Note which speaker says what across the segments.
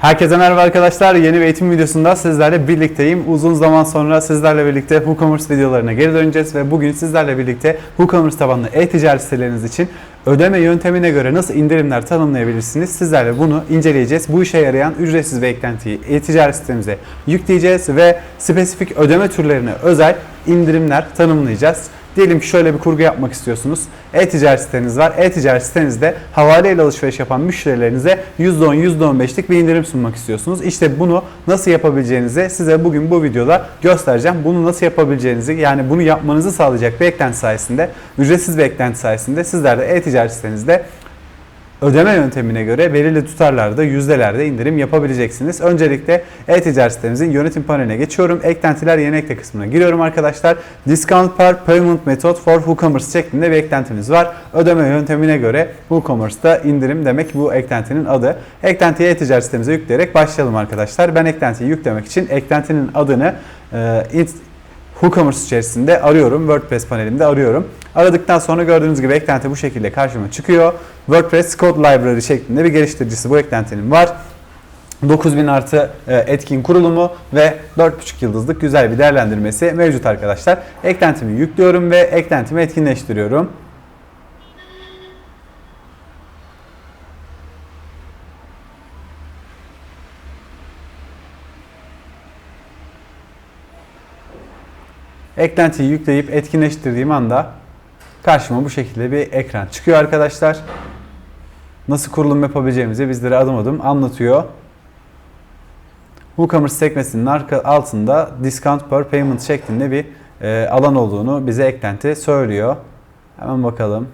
Speaker 1: Herkese merhaba arkadaşlar. Yeni bir eğitim videosunda sizlerle birlikteyim. Uzun zaman sonra sizlerle birlikte WooCommerce videolarına geri döneceğiz ve bugün sizlerle birlikte WooCommerce tabanlı e-ticaret siteleriniz için ödeme yöntemine göre nasıl indirimler tanımlayabilirsiniz? Sizlerle bunu inceleyeceğiz. Bu işe yarayan ücretsiz bir eklentiyi e-ticaret sitemize yükleyeceğiz ve spesifik ödeme türlerine özel indirimler tanımlayacağız. Diyelim ki şöyle bir kurgu yapmak istiyorsunuz. E-ticaret siteniz var. E-ticaret sitenizde havale ile alışveriş yapan müşterilerinize %10, %15'lik bir indirim sunmak istiyorsunuz. İşte bunu nasıl yapabileceğinizi size bugün bu videoda göstereceğim. Bunu nasıl yapabileceğinizi yani bunu yapmanızı sağlayacak bir eklenti sayesinde, ücretsiz bir eklenti sayesinde sizler de e-ticaret sitenizde ödeme yöntemine göre belirli tutarlarda, yüzdelerde indirim yapabileceksiniz. Öncelikle e-ticaret sitemizin yönetim paneline geçiyorum. Eklentiler yeni ekle kısmına giriyorum arkadaşlar. Discount per payment method for WooCommerce şeklinde bir eklentimiz var. Ödeme yöntemine göre WooCommerce'da indirim demek bu eklentinin adı. Eklentiyi e-ticaret sitemize yükleyerek başlayalım arkadaşlar. Ben eklentiyi yüklemek için eklentinin adını e, WooCommerce içerisinde arıyorum. WordPress panelimde arıyorum. Aradıktan sonra gördüğünüz gibi eklenti bu şekilde karşıma çıkıyor. WordPress Code Library şeklinde bir geliştiricisi bu eklentinin var. 9000 artı e, etkin kurulumu ve 4.5 yıldızlık güzel bir değerlendirmesi mevcut arkadaşlar. Eklentimi yüklüyorum ve eklentimi etkinleştiriyorum. Eklentiyi yükleyip etkinleştirdiğim anda karşıma bu şekilde bir ekran çıkıyor arkadaşlar. Nasıl kurulum yapabileceğimizi bizlere adım adım anlatıyor. WooCommerce sekmesinin arka altında Discount per Payment şeklinde bir e, alan olduğunu bize eklenti söylüyor. Hemen bakalım.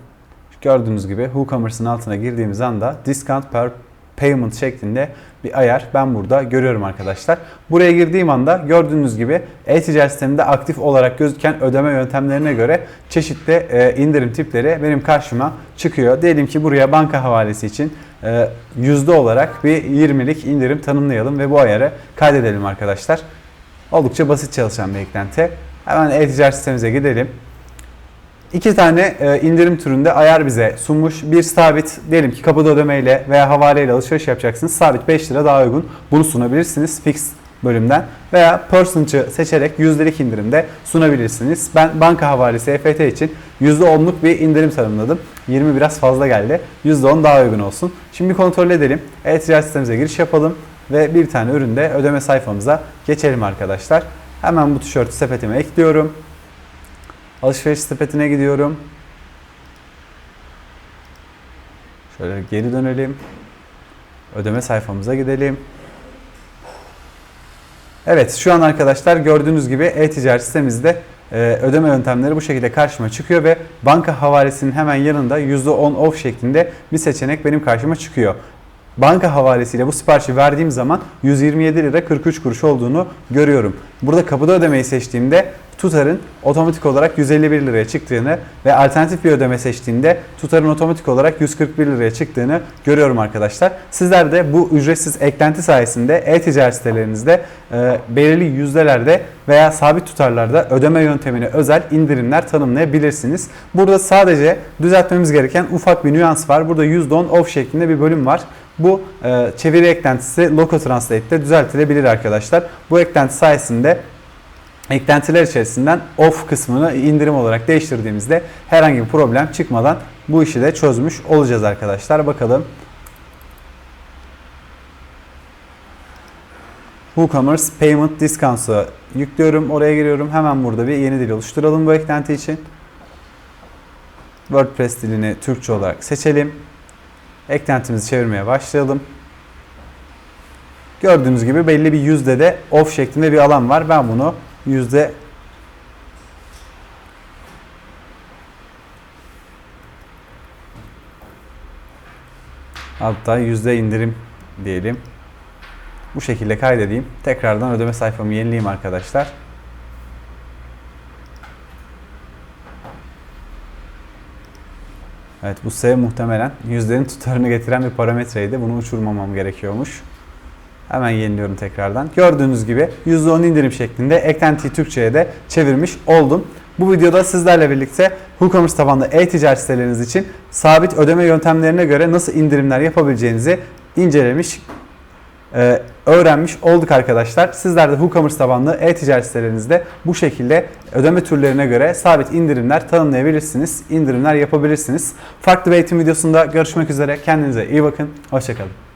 Speaker 1: Gördüğünüz gibi WooCommerce'ın altına girdiğimiz anda Discount per Payment şeklinde bir ayar ben burada görüyorum arkadaşlar. Buraya girdiğim anda gördüğünüz gibi e-ticaret sisteminde aktif olarak gözüken ödeme yöntemlerine göre çeşitli e, indirim tipleri benim karşıma çıkıyor. Diyelim ki buraya banka havalesi için e, yüzde olarak bir 20'lik indirim tanımlayalım ve bu ayarı kaydedelim arkadaşlar. Oldukça basit çalışan bir eklenti. Hemen e-ticaret sistemimize gidelim. İki tane e, indirim türünde ayar bize sunmuş. Bir sabit diyelim ki kapıda ödemeyle veya havaleyle alışveriş yapacaksınız. Sabit 5 lira daha uygun. Bunu sunabilirsiniz fix bölümden veya person'cı seçerek yüzdelik indirimde sunabilirsiniz. Ben banka havalesi EFT için %10'luk bir indirim tanımladım. 20 biraz fazla geldi. %10 daha uygun olsun. Şimdi kontrol edelim. E-ticaret sistemimize giriş yapalım ve bir tane üründe ödeme sayfamıza geçelim arkadaşlar. Hemen bu tişörtü sepetime ekliyorum. Alışveriş sepetine gidiyorum. Şöyle geri dönelim. Ödeme sayfamıza gidelim. Evet şu an arkadaşlar gördüğünüz gibi e-ticaret sitemizde e, ödeme yöntemleri bu şekilde karşıma çıkıyor ve banka havalesinin hemen yanında %10 off şeklinde bir seçenek benim karşıma çıkıyor. Banka havalesiyle bu siparişi verdiğim zaman 127 lira 43 kuruş olduğunu görüyorum. Burada kapıda ödemeyi seçtiğimde tutarın otomatik olarak 151 liraya çıktığını ve alternatif bir ödeme seçtiğimde tutarın otomatik olarak 141 liraya çıktığını görüyorum arkadaşlar. Sizler de bu ücretsiz eklenti sayesinde e-ticaret sitelerinizde e, belirli yüzdelerde veya sabit tutarlarda ödeme yöntemine özel indirimler tanımlayabilirsiniz. Burada sadece düzeltmemiz gereken ufak bir nüans var. Burada %10 off şeklinde bir bölüm var. Bu e, çeviri eklentisi Loco Translate'de düzeltilebilir arkadaşlar. Bu eklenti sayesinde eklentiler içerisinden off kısmını indirim olarak değiştirdiğimizde herhangi bir problem çıkmadan bu işi de çözmüş olacağız arkadaşlar. Bakalım. WooCommerce Payment Discounts'ı yüklüyorum. Oraya giriyorum. Hemen burada bir yeni dil oluşturalım bu eklenti için. WordPress dilini Türkçe olarak seçelim. Eklentimizi çevirmeye başlayalım. Gördüğünüz gibi belli bir yüzde de off şeklinde bir alan var. Ben bunu yüzde hatta yüzde indirim diyelim. Bu şekilde kaydedeyim. Tekrardan ödeme sayfamı yenileyim arkadaşlar. Evet bu S muhtemelen yüzdenin tutarını getiren bir parametreydi. Bunu uçurmamam gerekiyormuş. Hemen yeniliyorum tekrardan. Gördüğünüz gibi %10 indirim şeklinde eklentiyi Türkçe'ye de çevirmiş oldum. Bu videoda sizlerle birlikte WooCommerce tabanlı e-ticaret siteleriniz için sabit ödeme yöntemlerine göre nasıl indirimler yapabileceğinizi incelemiş e, öğrenmiş olduk arkadaşlar. Sizler de WooCommerce tabanlı e-ticaret sitelerinizde bu şekilde ödeme türlerine göre sabit indirimler tanımlayabilirsiniz. indirimler yapabilirsiniz. Farklı bir eğitim videosunda görüşmek üzere. Kendinize iyi bakın. Hoşçakalın.